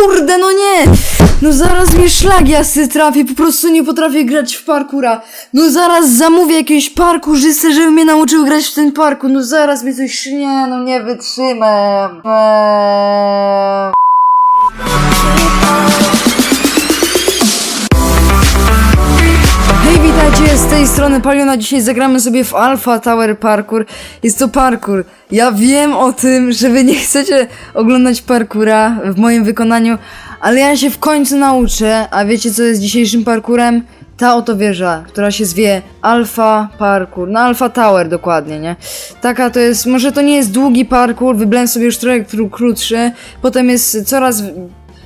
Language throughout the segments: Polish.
kurde, no nie! No zaraz mnie szlag jasny trafi, po prostu nie potrafię grać w parkura. No zaraz zamówię jakiegoś parkurzystę, żeby mnie nauczył grać w ten parkur. No zaraz mnie coś, nie, no nie wytrzymam. Eee. Strony Paliona. Dzisiaj zagramy sobie w Alpha Tower Parkour. Jest to parkour. Ja wiem o tym, że wy nie chcecie oglądać parkura w moim wykonaniu, ale ja się w końcu nauczę. A wiecie, co jest dzisiejszym parkurem? Ta oto wieża, która się zwie Alpha Parkour. No Alpha Tower dokładnie, nie? Taka to jest, może to nie jest długi parkour, wybrałem sobie już trochę kró- krótszy. Potem jest coraz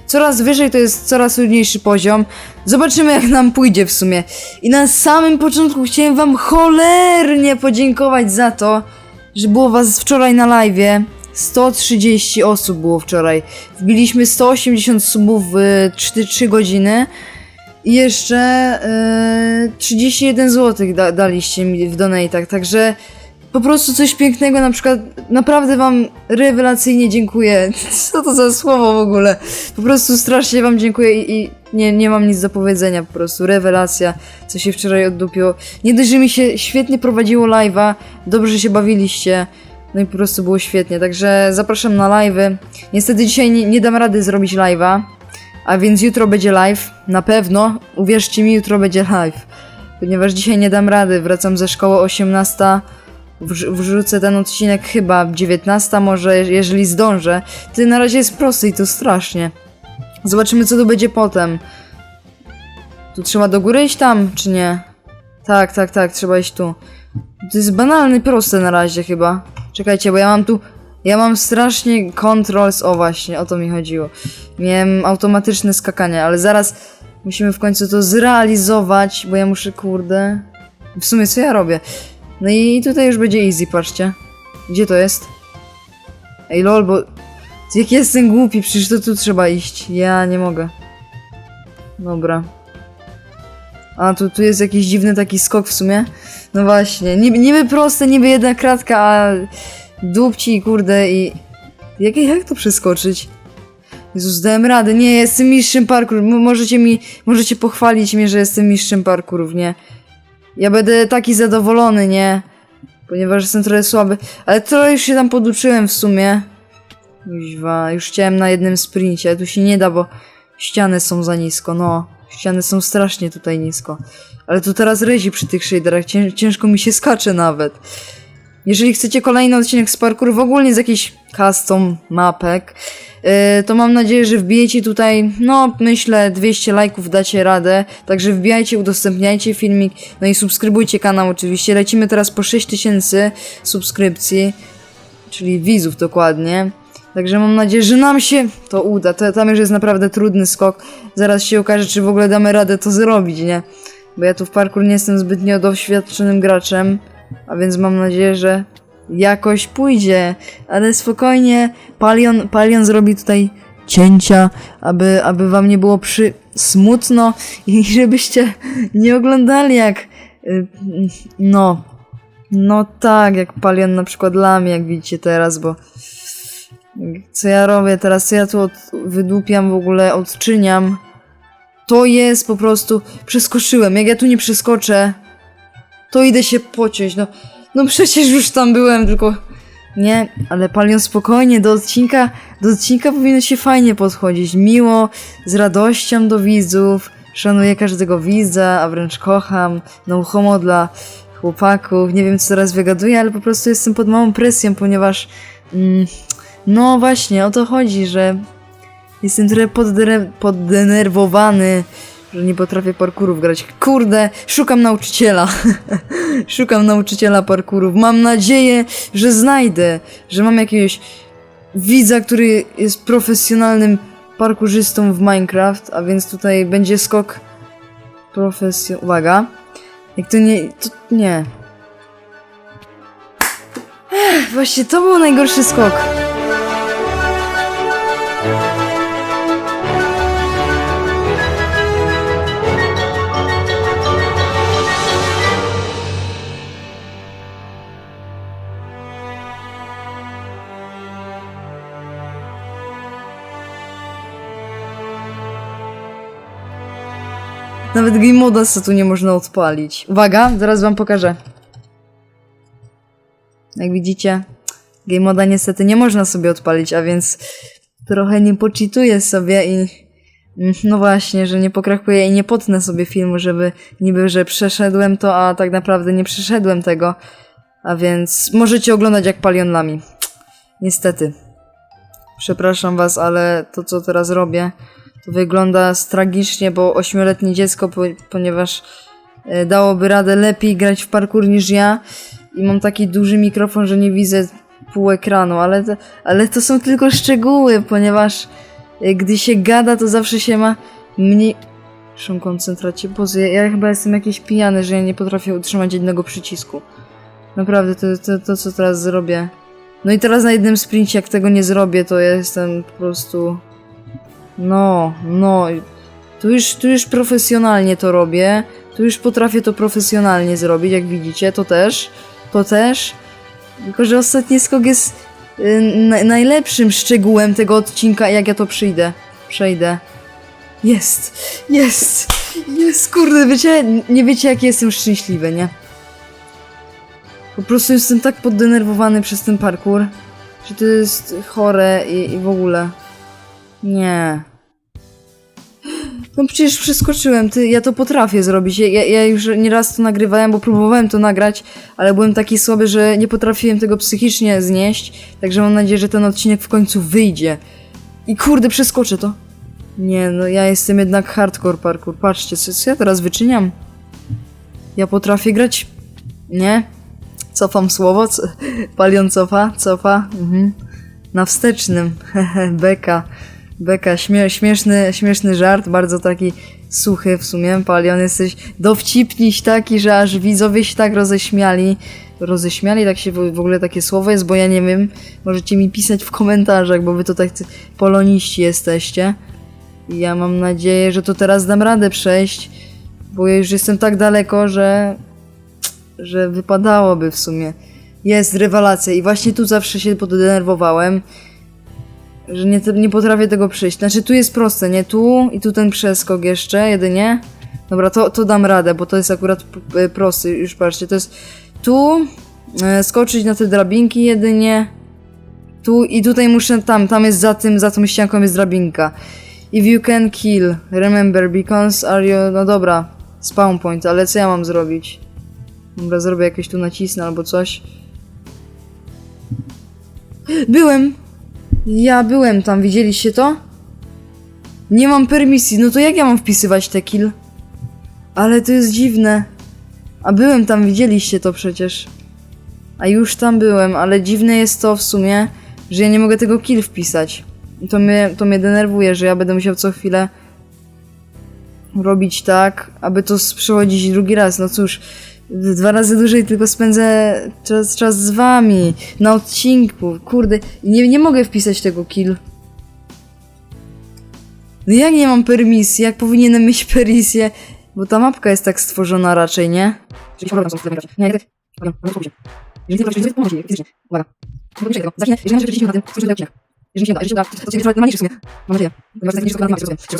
Coraz wyżej to jest coraz trudniejszy poziom. Zobaczymy jak nam pójdzie w sumie. I na samym początku chciałem wam cholernie podziękować za to, że było was wczoraj na live. 130 osób było wczoraj. Wbiliśmy 180 subów w 3, 3 godziny. I jeszcze e, 31 zł da, daliście mi w donate'ach, także po prostu coś pięknego, na przykład naprawdę wam rewelacyjnie dziękuję. Co to za słowo w ogóle? Po prostu strasznie wam dziękuję i, i nie, nie mam nic do powiedzenia, po prostu rewelacja, co się wczoraj oddupiło. Nie dość, że mi się świetnie prowadziło live'a, dobrze się bawiliście, no i po prostu było świetnie, także zapraszam na live'y. Niestety dzisiaj nie, nie dam rady zrobić live'a, a więc jutro będzie live, na pewno, uwierzcie mi, jutro będzie live. Ponieważ dzisiaj nie dam rady, wracam ze szkoły 18, Wrz- wrzucę ten odcinek chyba 19 może, jeżeli zdążę. Ty na razie jest prosty i to strasznie. Zobaczymy co tu będzie potem. Tu trzeba do góry iść tam, czy nie? Tak, tak, tak, trzeba iść tu. To jest banalny, proste na razie chyba. Czekajcie, bo ja mam tu... Ja mam strasznie controls, o właśnie, o to mi chodziło. Miałem automatyczne skakanie, ale zaraz musimy w końcu to zrealizować, bo ja muszę, kurde... W sumie co ja robię? No i tutaj już będzie easy, patrzcie. Gdzie to jest? Ej lol, bo... Jak jestem głupi, przecież to tu trzeba iść. Ja nie mogę. Dobra. A, tu, tu jest jakiś dziwny taki skok w sumie. No właśnie, niby, niby proste, niby jedna kratka, a dupci, kurde i... Jak, jak to przeskoczyć? Jezus, dałem radę, nie, jestem mistrzem parkour, możecie mi, możecie pochwalić mnie, że jestem mistrzem parkourów, nie? Ja będę taki zadowolony, nie? Ponieważ jestem trochę słaby. Ale trochę już się tam poduczyłem w sumie. Kuźwa, już chciałem na jednym sprincie, ale tu się nie da, bo ściany są za nisko, no. Ściany są strasznie tutaj nisko. Ale tu teraz rezi przy tych shaderach, cię, ciężko mi się skacze nawet. Jeżeli chcecie kolejny odcinek z parkour, w ogóle z jakichś custom mapek, yy, to mam nadzieję, że wbijecie tutaj, no myślę 200 lajków dacie radę, także wbijajcie, udostępniajcie filmik, no i subskrybujcie kanał oczywiście. Lecimy teraz po 6000 subskrypcji, czyli widzów dokładnie. Także mam nadzieję, że nam się to uda. To, tam już jest naprawdę trudny skok. Zaraz się okaże, czy w ogóle damy radę to zrobić, nie? Bo ja tu w parkour nie jestem zbytnio doświadczonym graczem. A więc mam nadzieję, że jakoś pójdzie. Ale spokojnie, Palion, Palion zrobi tutaj cięcia, aby, aby wam nie było przy smutno i żebyście nie oglądali jak y, no no tak, jak Palion na przykład dla mnie, jak widzicie teraz, bo co ja robię teraz, co ja tu od, wydupiam w ogóle, odczyniam to jest po prostu, przeskoczyłem, jak ja tu nie przeskoczę to idę się pociąć, no. No przecież już tam byłem, tylko... Nie, ale Palion spokojnie, do odcinka, do odcinka powinno się fajnie podchodzić, miło, z radością do widzów, szanuję każdego widza, a wręcz kocham, no homo dla chłopaków, nie wiem co teraz wygaduję, ale po prostu jestem pod małą presją, ponieważ... Mm, no właśnie, o to chodzi, że jestem trochę poddenerwowany, że nie potrafię parkurów grać. Kurde, szukam nauczyciela. szukam nauczyciela parkurów. Mam nadzieję, że znajdę, że mam jakiegoś widza, który jest profesjonalnym parkurzystą w Minecraft, a więc tutaj będzie skok profesjon... Uwaga. Jak to nie... To nie. Ech, właśnie to był najgorszy skok. Nawet game moda tu nie można odpalić. Uwaga, zaraz wam pokażę. Jak widzicie, game moda niestety nie można sobie odpalić, a więc trochę nie poczytuję sobie i mm, no właśnie, że nie pokrakuję i nie potnę sobie filmu, żeby niby, że przeszedłem to, a tak naprawdę nie przeszedłem tego. A więc możecie oglądać jak palion lami. Niestety. Przepraszam was, ale to co teraz robię, to wygląda tragicznie, bo ośmioletnie dziecko, po, ponieważ e, dałoby radę lepiej grać w parkour niż ja i mam taki duży mikrofon, że nie widzę pół ekranu, ale to, ale to są tylko szczegóły, ponieważ e, gdy się gada, to zawsze się ma mniejszą koncentrację. Boże, ja, ja chyba jestem jakiś pijany, że ja nie potrafię utrzymać jednego przycisku. Naprawdę, to, to, to co teraz zrobię. No i teraz na jednym sprincie, jak tego nie zrobię, to ja jestem po prostu... No, no. Tu już, tu już profesjonalnie to robię. Tu już potrafię to profesjonalnie zrobić, jak widzicie. To też. To też. Tylko, że ostatni skok jest y, na, najlepszym szczegółem tego odcinka, jak ja to przyjdę. Przejdę. Jest! Jest! Jest! Kurde, wiecie, nie wiecie, jak jestem szczęśliwy, nie? Po prostu jestem tak poddenerwowany przez ten parkour, że to jest chore i, i w ogóle. Nie. No przecież przeskoczyłem, ty, ja to potrafię zrobić. Ja, ja- już nieraz to nagrywałem, bo próbowałem to nagrać, ale byłem taki słaby, że nie potrafiłem tego psychicznie znieść. Także mam nadzieję, że ten odcinek w końcu wyjdzie. I kurde, przeskoczę to. Nie, no ja jestem jednak hardcore parkour. Patrzcie, co, co ja teraz wyczyniam? Ja potrafię grać. Nie? Cofam słowo. Co? Palion cofa, cofa. Mhm. Na wstecznym. Beka. Beka, śmie śmieszny, śmieszny żart, bardzo taki suchy w sumie. Palion, jesteś dowcipniś taki, że aż widzowie się tak roześmiali. Roześmiali, tak się w ogóle takie słowo jest, bo ja nie wiem. Możecie mi pisać w komentarzach, bo wy to tak poloniści jesteście. I ja mam nadzieję, że to teraz dam radę przejść, bo ja już jestem tak daleko, że że wypadałoby w sumie. Jest rewelacja i właśnie tu zawsze się poddenerwowałem, że nie, nie potrafię tego przejść. Znaczy tu jest proste, nie? Tu i tu ten przeskok jeszcze jedynie. Dobra, to, to dam radę, bo to jest akurat prosty, już patrzcie, to jest tu e, skoczyć na te drabinki jedynie. Tu i tutaj muszę tam, tam jest za tym, za tą ścianką jest drabinka. If you can kill, remember, because are you... No dobra, spawn point, ale co ja mam zrobić? Dobra, zrobię jakieś tu nacisnę albo coś. Byłem! Ja byłem tam, widzieliście to? Nie mam permisji, no to jak ja mam wpisywać te kill? Ale to jest dziwne. A byłem tam, widzieliście to przecież. A już tam byłem, ale dziwne jest to w sumie, że ja nie mogę tego kill wpisać. I to mnie, to mnie denerwuje, że ja będę musiał co chwilę robić tak, aby to przechodzić drugi raz. No cóż, dwa razy dłużej tylko spędzę czas, czas z wami na odcinku. Kurde, nie, nie mogę wpisać tego kill. No jak nie mam permisji? Jak powinienem mieć permisję? Bo ta mapka jest tak stworzona raczej, nie? Nie, tak. Jeżeli się na tym, co się da odcinek. Jeżeli się da, jeżeli się da, to cię trochę w sumie. Mam nadzieję. Ponieważ tak nie wszystko na tym, co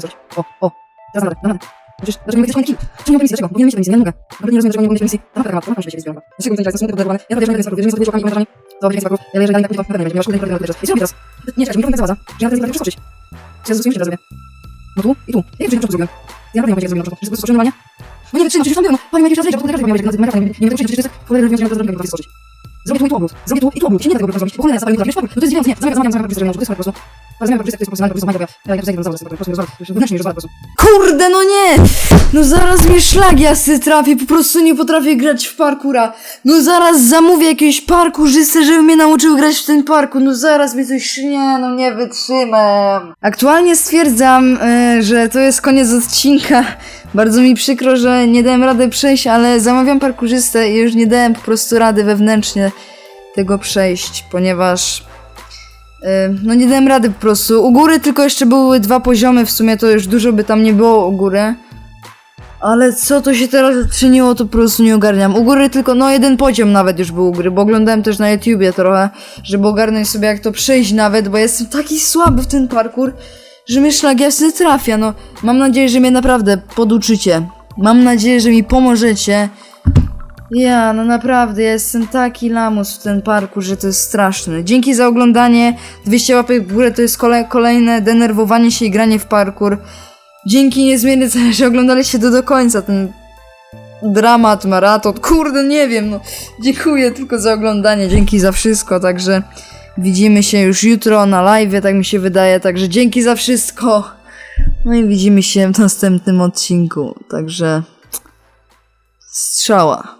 Ja. O, o. Teraz naprawdę. Przecież, dlaczego nie chcesz kill? Czemu nie mam permisji? Dlaczego? Powinienem mieć permisję, ja nie mogę. Naprawdę nie rozumiem, dlaczego nie mogę mieć permisji. Ta mapka mapa, to muszę się zbiorę. Dlaczego tutaj jest smutne, poddenerwowane? Ja powiedziałem, że jest parkour. Jeżeli sobie szukami i komentarzami, to będzie parkour. Ja leżę dalej na kurwa, pewnie będzie. Nie kurde, kurde, kurde, kurde. I co robię teraz? Nie, czekaj, mikrofon tak zawadza, że ja teraz nie potrafię przeskoczyć. Czy ja zrozumiałem, że zrobię? No tu i tu. Jak to na początku zrobiłem? Ja naprawdę nie jak zrobiłem na początku. Wszystko skoczyłem normalnie? No nie wytrzymam, przecież tam byłem. Pani jakieś czas lecieć, bo kurde, miał być na tym Nie wiem, czy jest kurde, wiem, że teraz zrobię, skoczyć. Zrobię tu i tu obrót. Zrobię tu i tu obrót. Się nie tego zrobić. Bo cholera, zapalił to. No to jest wiedziałem, nie. Zamiast, zamiast, zamiast, zamiast, to jest po prostu. Ale zamiast, to jest po prostu zamiast, ja jak zajdę, po prostu. Wewnętrznie rozwalę po prostu. Kurde, no nie! No zaraz mnie szlag jasny trafi, po prostu nie potrafię grać w parkura. No zaraz zamówię jakiegoś parkurzystę, żeby mnie nauczył grać w ten parku. No zaraz mnie coś, nie, no nie wytrzymam. Aktualnie stwierdzam, y, że to jest koniec odcinka. Bardzo mi przykro, że nie dałem rady przejść, ale zamawiam parkurzystę i już nie dałem po prostu rady wewnętrznie tego przejść, ponieważ no nie dałem rady po prostu. U góry tylko jeszcze były dwa poziomy, w sumie to już dużo by tam nie było u góry. Ale co to się teraz odczyniło, to po prostu nie ogarniam. U góry tylko, no jeden poziom nawet już był u góry, bo oglądałem też na YouTubie trochę, żeby ogarnąć sobie jak to przejść nawet, bo jestem taki słaby w ten parkour, że mnie szlag jasny trafia, no. Mam nadzieję, że mnie naprawdę poduczycie. Mam nadzieję, że mi pomożecie. Ja, no naprawdę, ja jestem taki lamus w ten parku, że to jest straszne. Dzięki za oglądanie. 200 łapek w górę to jest kole kolejne denerwowanie się i granie w parkour. Dzięki niezmiernie, że oglądaliście to do końca, ten dramat, maraton, kurde, nie wiem, no. Dziękuję tylko za oglądanie, dzięki za wszystko, także widzimy się już jutro na live, tak mi się wydaje, także dzięki za wszystko. No i widzimy się w następnym odcinku, także strzała.